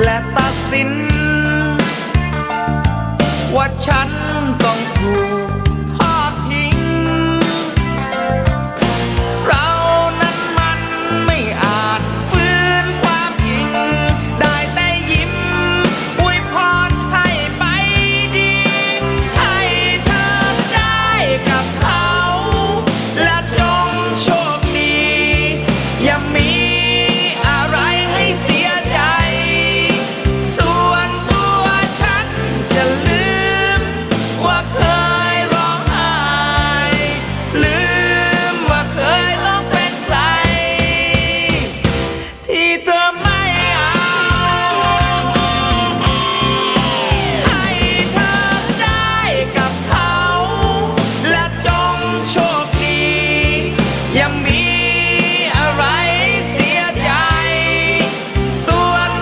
และตัดสิน ว่าฉัน